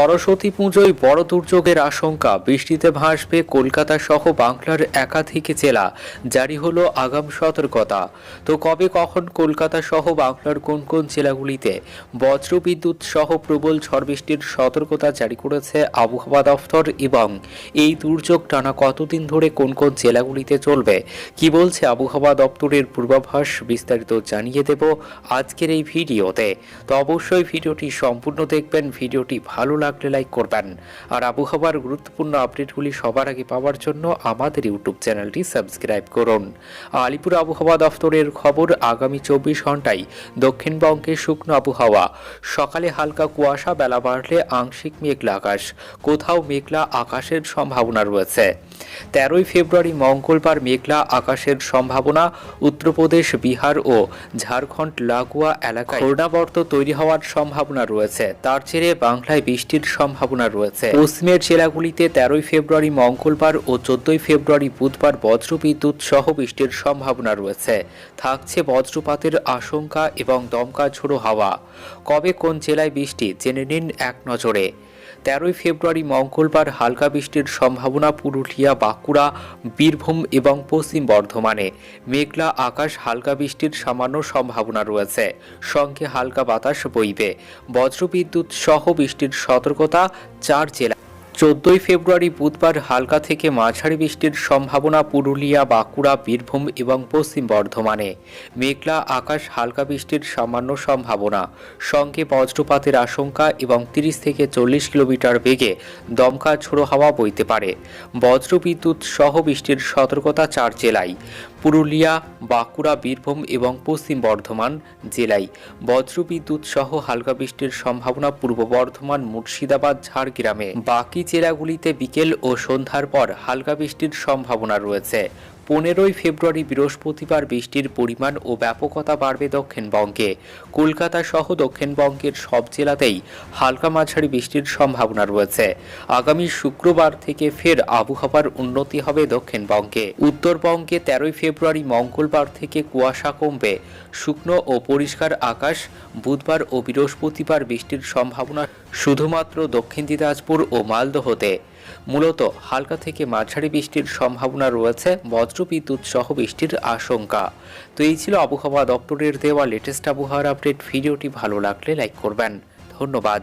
সরস্বতী পুজোয় বড় দুর্যোগের আশঙ্কা। বৃষ্টিতে ভাসবে কলকাতা সহ বাংলার একাধিক জেলা। জারি হলো আগাম সতর্কতা। তো কবে, কখন কলকাতা সহ বাংলার কোন কোন জেলাগুলিতে বজ্রবিদ্যুৎ সহ প্রবল ঝড় বৃষ্টির সতর্কতা জারি করেছে আবহাওয়া দফতর এবং এই দুর্যোগ টানা কতদিন ধরে কোন কোন জেলাগুলিতে চলবে? কি বলছে আবহাওয়া দপ্তরের পূর্বাভাস? বিস্তারিত জানিয়ে দেব আজকের এই ভিডিওতে। তো অবশ্যই ভিডিওটি সম্পূর্ণ দেখবেন। ভিডিওটি ভালো লাগলে লাইক করবেন। আর আবহাওয়ার গুরুত্বপূর্ণ আপডেটগুলি সবার আগে পাওয়ার জন্য আমাদের ইউটিউব চ্যানেলটি সাবস্ক্রাইব করুন। আলিপুর আবহাওয়া দফতরের খবর আগামী চব্বিশ ঘন্টায় দক্ষিণবঙ্গে শুকনো আবহাওয়া। সকালে হালকা কুয়াশা, বেলা বাড়লে আংশিক মেঘলা আকাশ। কোথাও মেঘলা আকাশের সম্ভাবনা রয়েছে। তেরোই ফেব্রুয়ারি মঙ্গলবার মেঘলা আকাশের সম্ভাবনা। উত্তরপ্রদেশ, বিহার ও ঝাড়খণ্ড, লাগোয়া এলাকায় ঘূর্ণাবর্ত তৈরি হওয়ার সম্ভাবনা রয়েছে। তার জেরে বাংলায় বৃষ্টির সম্ভাবনা রয়েছে। পশ্চিমের জেলাগুলিতে তেরোই ফেব্রুয়ারি মঙ্গলবার ও চোদ্দই ফেব্রুয়ারি বুধবার বজ্রবিদ্যুৎ সহ বৃষ্টির সম্ভাবনা রয়েছে। থাকছে বজ্রপাতের আশঙ্কা এবং দমকা ঝোড়ো হাওয়া। কবে কোন জেলায় বৃষ্টি, জেনে নিন এক নজরে। তেরোই ফেব্রুয়ারি মঙ্গলবার হালকা বৃষ্টির সম্ভাবনা পুরুলিয়া, বাঁকুড়া, বীরভূম এবং পশ্চিম বর্ধমানে। মেঘলা আকাশ, হালকা বৃষ্টির সামান্য সম্ভাবনা রয়েছে। সঙ্গে হালকা বাতাস বইবে। বজ্রবিদ্যুৎ সহ বৃষ্টির সতর্কতা চার জেলা চোদ্দই ফেব্রুয়ারি বুধবার হালকা থেকে মাঝারি বৃষ্টির সম্ভাবনা পুরুলিয়া, বাঁকুড়া, বীরভূম এবং পশ্চিম বর্ধমানে। মেঘলা আকাশ, হালকা বৃষ্টির সামান্য সম্ভাবনা। সঙ্গে বজ্রপাতের আশঙ্কা এবং তিরিশ থেকে চল্লিশ কিলোমিটার বেগে দমকা ঝোড়ো হাওয়া বইতে পারে। বজ্রবিদ্যুৎ সহ বৃষ্টির সতর্কতা চার জেলায়। পুরুলিয়া, বাঁকুড়া, বীরভূম এবং পশ্চিম বর্ধমান জেলায় বজ্রবিদ্যুৎ সহ হালকা বৃষ্টির সম্ভাবনা পূর্ব বর্ধমান, মুর্শিদাবাদ, ঝাড়গ্রামে। বাকি জেলাগুলিতে বিকেল ও সন্ধ্যার পর হালকা বৃষ্টির সম্ভাবনা রয়েছে। পনেরোই ফেব্রুয়ারি বৃহস্পতিবার বৃষ্টির পরিমাণ ও ব্যাপকতা বাড়বে দক্ষিণবঙ্গে। কলকাতা সহ দক্ষিণবঙ্গের সব জেলাতেই হালকা মাঝারি বৃষ্টির সম্ভাবনা রয়েছে। আগামী শুক্রবার থেকে ফের আবহাওয়ার উন্নতি হবে দক্ষিণবঙ্গে। উত্তরবঙ্গে তেরোই ফেব্রুয়ারি মঙ্গলবার থেকে কুয়াশা কমবে। শুকনো ও পরিষ্কার আকাশ, বুধবার ও বৃহস্পতিবার বৃষ্টির সম্ভাবনা শুধুমাত্র দক্ষিণ দিনাজপুর ও মালদহতে। মূলত হালকা থেকে মাঝারি বৃষ্টির সম্ভাবনা রয়েছে বজ্রবিদ্যুৎ সহ বৃষ্টির আশঙ্কা। তো এই ছিল আবহাওয়া দপ্তরের দেওয়া লেটেস্ট আবহাওয়ার আপডেট ভিডিওটি ভালো লাগলে লাইক করবেন। ধন্যবাদ।